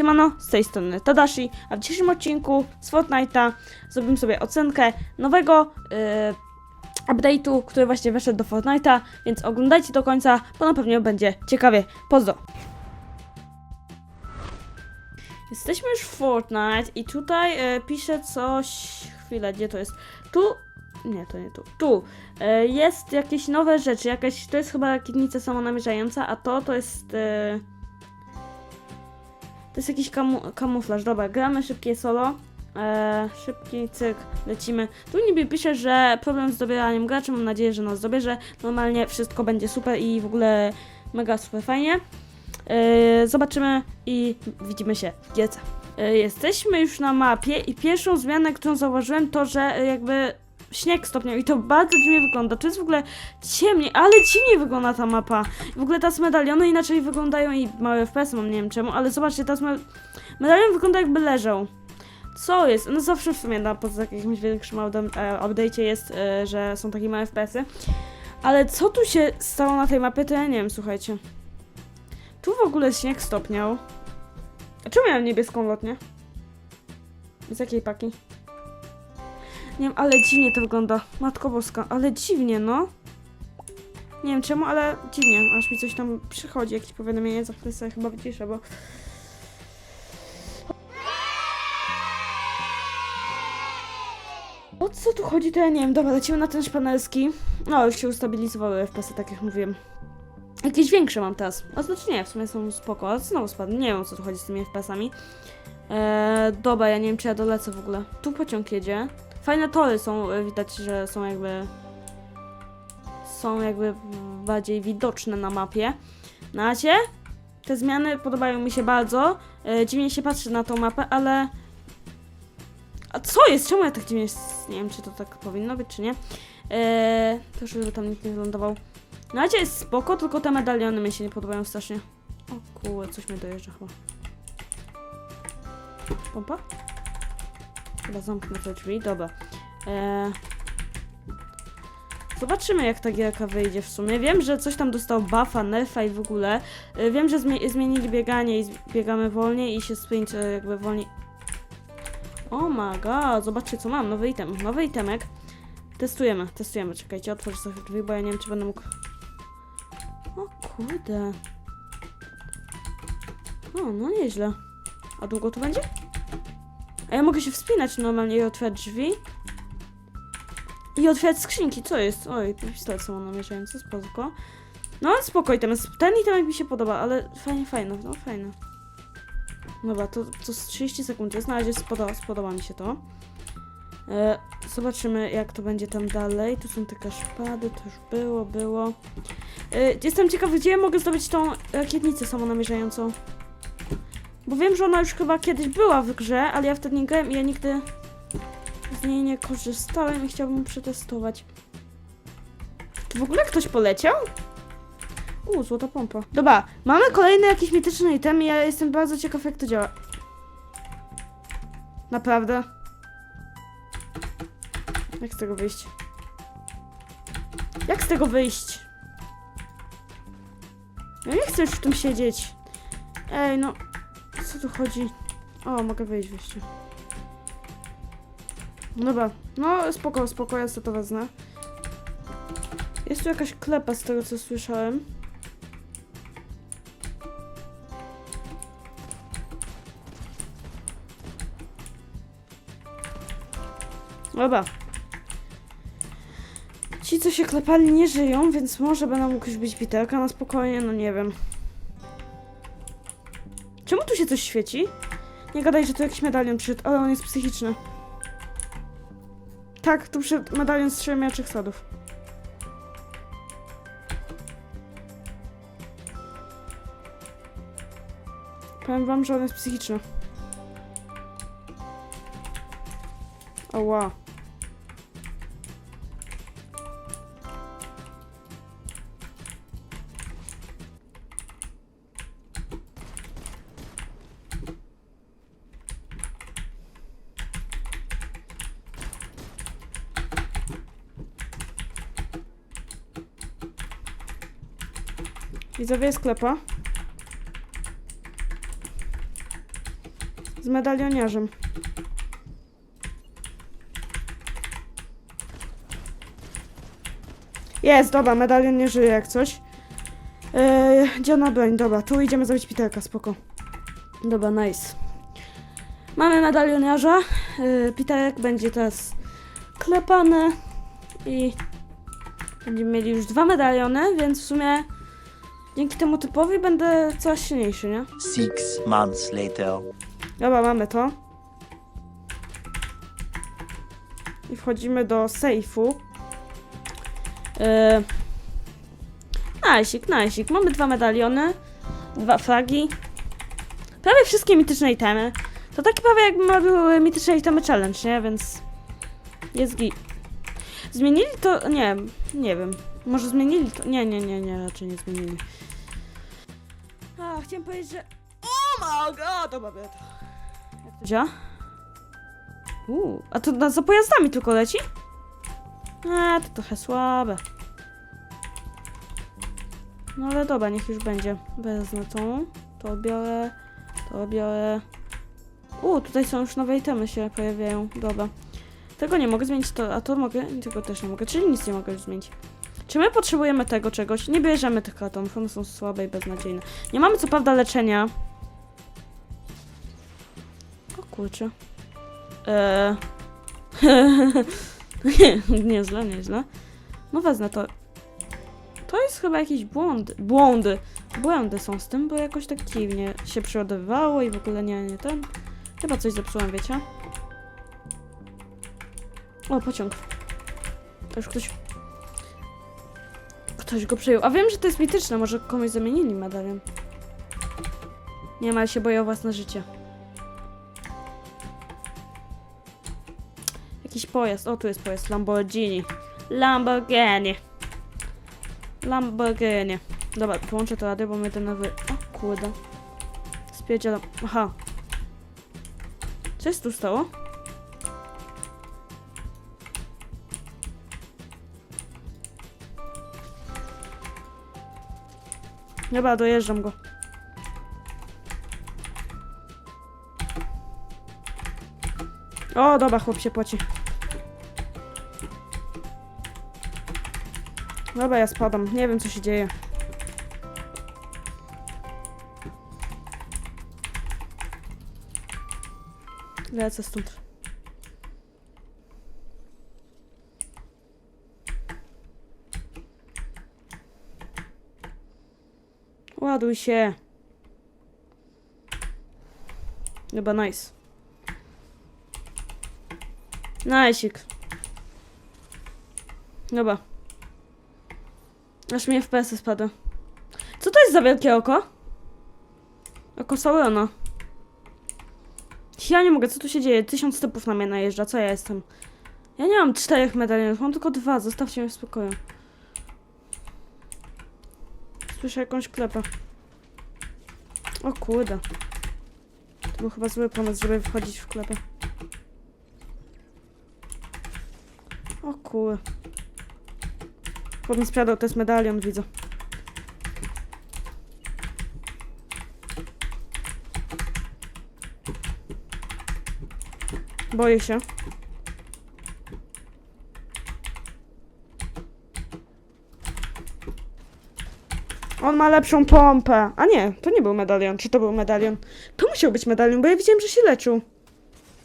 Siemano, z tej strony Tadashi, a w dzisiejszym odcinku z Fortnite'a zrobimy sobie ocenkę nowego yy, update'u, który właśnie weszedł do Fortnite'a, więc oglądajcie do końca, bo na pewno będzie ciekawie. Pozdro! Jesteśmy już w Fortnite i tutaj e, pisze coś... Chwilę, gdzie to jest? Tu... Nie, to nie tu. Tu. E, jest jakieś nowe rzeczy, jakaś... To jest chyba rakietnica samonamierzająca, a to to jest... E, jest jakiś kamu kamuflaż. Dobra, gramy szybkie solo. E, szybki cyk, lecimy. Tu niby pisze, że problem z dobieraniem graczy. Mam nadzieję, że nas dobierze. Normalnie wszystko będzie super i w ogóle mega super fajnie. E, zobaczymy i widzimy się w gierce. E, jesteśmy już na mapie i pierwszą zmianę, którą zauważyłem, to że jakby śnieg stopniał i to bardzo dziwnie wygląda. To jest w ogóle ciemniej, ale dziwnie wygląda ta mapa. W ogóle teraz medaliony inaczej wyglądają i małe FPS mam, nie wiem czemu, ale zobaczcie, teraz me medalion wygląda jakby leżał. Co jest? No zawsze w sumie na poza jakimś większym e, update'cie jest, e, że są takie małe FPS-y. Ale co tu się stało na tej mapie, to ja nie wiem, słuchajcie. Tu w ogóle śnieg stopniał. A czemu miałem niebieską lotnię? Z jakiej paki? Nie wiem, ale dziwnie to wygląda. Matko Boska, ale dziwnie, no. Nie wiem czemu, ale dziwnie. Aż mi coś tam przychodzi, jakieś powiadomienie, za chwilę sobie chyba wyciszę, bo... O co tu chodzi, to ja nie wiem. Dobra, lecimy na ten szpanelski. No, już się ustabilizowały FPS-y, tak jak mówiłem. Jakieś większe mam teraz. A znaczy nie, w sumie są spoko, ale znowu spadły. Nie wiem o co tu chodzi z tymi FPS-ami. Eee, dobra, ja nie wiem czy ja dolecę w ogóle. Tu pociąg jedzie. Fajne tory są, e, widać, że są jakby... Są jakby bardziej widoczne na mapie. Na razie te zmiany podobają mi się bardzo. E, dziwnie się patrzy na tą mapę, ale... A co jest? Czemu ja tak dziwnie... Nie wiem, czy to tak powinno być, czy nie. Eee, to żeby tam nikt nie wylądował. Na razie jest spoko, tylko te medaliony mi się nie podobają strasznie. O kurde, coś mnie dojeżdża chyba. Pompa? Chyba zamknę te drzwi, dobra. Eee... Zobaczymy jak ta gierka wyjdzie w sumie. Wiem, że coś tam dostał buffa, nerfa i w ogóle. E, wiem, że zmie zmienili bieganie i biegamy wolniej i się sprint e, jakby wolniej... O my god, zobaczcie co mam, nowy item, nowy itemek. Testujemy, testujemy, czekajcie, otworzę sobie drzwi, bo ja nie wiem czy będę mógł... O kurde. O, no nieźle. A długo to będzie? A ja mogę się wspinać normalnie i otwierać drzwi. I otwierać skrzynki, co jest? Oj, pistolet samonamierzający, spoko. No ale spoko, item jest, ten item mi się podoba, ale fajnie, fajne, no fajne. Dobra, to, to z 30 sekund jest, na razie spodoba, spodoba mi się to. E, zobaczymy jak to będzie tam dalej. Tu są te szpady, to już było, było. E, jestem ciekaw, gdzie mogę zdobyć tą rakietnicę samonamierzającą. Bo wiem, że ona już chyba kiedyś była w grze, ale ja wtedy nie grałem i ja nigdy z niej nie korzystałem i chciałbym przetestować. Czy w ogóle ktoś poleciał? U, złota pompa. Dobra, mamy kolejny jakiś mityczny item i ja jestem bardzo ciekaw jak to działa. Naprawdę? Jak z tego wyjść? Jak z tego wyjść? Ja nie chcę już w tym siedzieć. Ej, no. Co tu chodzi? O, mogę wyjść wreszcie. Dobra. No, spoko, spoko, ja sobie to wezmę. Jest tu jakaś klepa z tego, co słyszałem. Dobra. Ci, co się klepali, nie żyją, więc może będę mógł być biterka na spokojnie, no nie wiem. Coś świeci? Nie gadaj, że to jakiś medalion przyszedł, ale on jest psychiczny. Tak, tu przyszedł medalion z trzech mieczych sadów. Powiem wam, że on jest psychiczny. Oła. Widzowie sklepa. Z medalioniarzem. Jest, dobra, medalion nie żyje jak coś. Eee, gdzie broń? Dobra, tu idziemy zrobić Piterka, spoko. Dobra, nice. Mamy medalioniarza. Eee, Piterek będzie teraz klepany i będziemy mieli już dwa medaliony, więc w sumie dzięki temu typowi będę coraz silniejszy, nie? Six months later. Dobra, mamy to. I wchodzimy do sejfu. Yy... Najsik, najsik. Mamy dwa medaliony, dwa fragi. Prawie wszystkie mityczne itemy. To takie prawie jakby były mityczne itemy challenge, nie? Więc jest git. Zmienili to... Nie, nie wiem. Może zmienili to... Nie, nie, nie, nie, raczej nie zmienili. Chciałem powiedzieć, że... Oh my god! To. Jak to działa? Uuu, a to na, za pojazdami tylko leci? A, to trochę słabe. No ale dobra, niech już będzie. Wezmę tą, to biorę, to biorę. Uuu, tutaj są już nowe itemy się pojawiają. Dobra. Tego nie mogę zmienić, to, a to mogę, tego też nie mogę, czyli nic nie mogę już zmienić. Czy my potrzebujemy tego czegoś? Nie bierzemy tych kartonów, one są słabe i beznadziejne. Nie mamy co prawda leczenia. O kurczę. Eee. nie, nieźle, nieźle. No wezmę to. To jest chyba jakiś błąd. Błądy. Błędy są z tym, bo jakoś tak dziwnie się przeładowywało i w ogóle nie, nie ten. Chyba coś zepsułem, wiecie? O, pociąg. To już ktoś... Ktoś go przejął. A wiem, że to jest mityczne, może komuś zamienili medalion. Nie ma, się boję o własne życie. Jakiś pojazd. O, tu jest pojazd. Lamborghini. Lamborghini. Lamborghini. Dobra, połączę to radio, bo mnie ten nowy... O, kurde. Spierdzielam. Aha. Co jest tu stało? Dobra, dojeżdżam go. O, dobra, chłop się poci. Dobra, ja spadam. Nie wiem, co się dzieje. Lecę stąd. Ładuj się. Dobra, nice. Najsik. Dobra. Aż mi FPS spada. Co to jest za wielkie oko? Oko Saurona. Ja nie mogę, co tu się dzieje? Tysiąc typów na mnie najeżdża, co ja jestem? Ja nie mam czterech medalionów, mam tylko dwa, zostawcie mnie w spokoju. Słyszę jakąś klepę. O kurde. To był chyba zły pomysł, żeby wchodzić w klepę. O kurde. Potem sprzedał, to jest medalion, widzę. Boję się. Ma lepszą pompę. A nie, to nie był medalion. Czy to był medalion? To musiał być medalion, bo ja widziałem, że się leczył.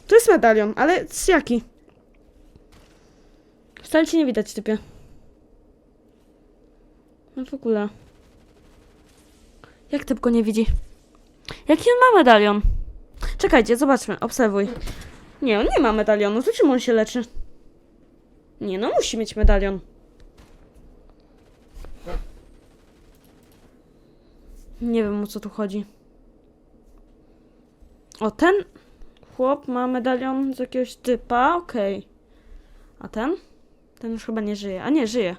To jest medalion, ale z jaki? Wcale cię nie widać, typie. No w ogóle. Jak typ go nie widzi? Jaki on ma medalion? Czekajcie, zobaczmy, obserwuj. Nie, on nie ma medalionu, to czym on się leczy? Nie, no musi mieć medalion. Nie wiem o co tu chodzi. O, ten chłop ma medalion z jakiegoś typa, okej. A ten? Ten już chyba nie żyje. A nie, żyje.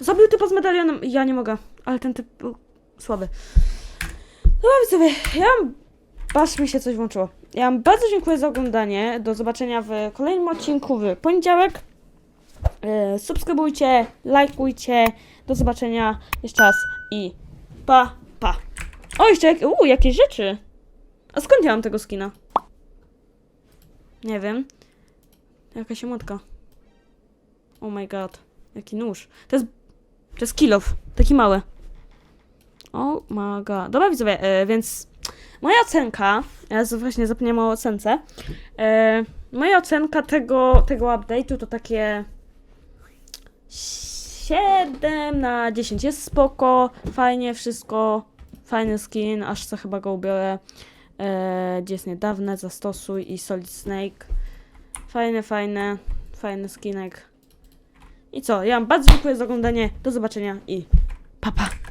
Zabił typa z medalionem. Ja nie mogę, ale ten typ był słaby. No widzowie, ja mam... Patrz, mi się coś włączyło. Ja wam bardzo dziękuję za oglądanie. Do zobaczenia w kolejnym odcinku w poniedziałek. E, subskrybujcie, lajkujcie. Do zobaczenia jeszcze raz i pa, pa. O, jeszcze jak, uu, jakieś rzeczy. A skąd ja mam tego skina? Nie wiem. Jakaś emotka. Oh my god. Jaki nóż. To jest... To jest kilof. Taki mały. Oh my god. Dobra widzowie, e, więc... Moja ocenka... Ja właśnie zapomniałam o ocence. E, moja ocenka tego, tego update'u to takie... 7 na 10. Jest spoko, fajnie wszystko. Fajny skin, aż co chyba go ubiorę. E, gdzie jest niedawne, zastosuj i Solid Snake. Fajne, fajne, fajny skinek. I co? Ja wam bardzo dziękuję za oglądanie. Do zobaczenia i pa pa!